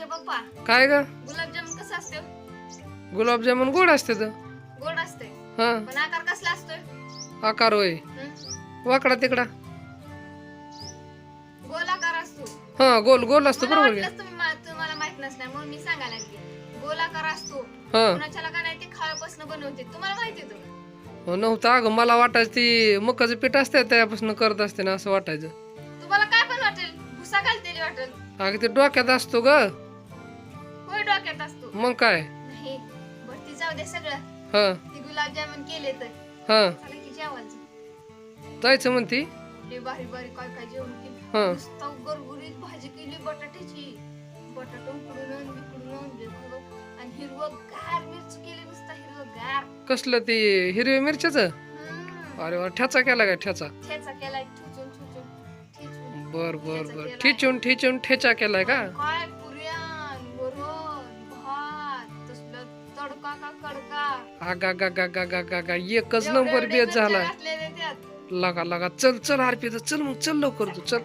म्हणजे पप्पा काय ग? गुलाबजामुन कसं असतं? गुलाबजामुन गोड असते तर गोड असते. हा. पण आकार कसला असतोय? आकार होय. हं? वाकडा तिकडा. गोल आकार असतो. हा गोल गोल असतो मला बरोबर आहे वाटलंच तुम्ही मा- तुम्हाला माहीत नसणार म्हणून मी सांगायला लागले. गोल आकार असतो. हा. कुणाच्याला का नाही ते खाव्यापासून बनवते. तुम्हाला माहिती आहे तो. नव्हतं. अगं मला वाटायचं ती मकाचं पीठ असते त्यापासून करत असते ना असं वाटायचं. तुम्हाला काय पण वाटेल. भुसा घालतेली वाटेल. अगं ते डोक्यात असतो ग. डोक्यात असतो. मग काय? नाही भरती जाऊ दे सगळं. हा. ते गुलाबजामुन केले तर. हा. चला की जेवायचं. जायचं म्हणती लय भारी भारी काय काय जेवण केलं. नुसतं गरगरीत भाजी केली बटाट्याची. बटाटा उकडून आणून बिकडून आणले खरं. आणि हिरवं गार मिरची केली नुसतं हिरवं गार. कसलं ती? हिरव्या मिरच्याचं? हम्म. अरे वा ठेचा केला काय ठेचा? ठेचा केलाय ठुचून ठुचून ठेचून. बर बर ठेचा बर. केलाय. ठिचून ठिचून ठेचा केलाय का? काय आगा गा गा गा गा गा गा एकच नंबर बेस झाला. लगा लगा. चल चल आरपी चल मग चल लवकर तू चल.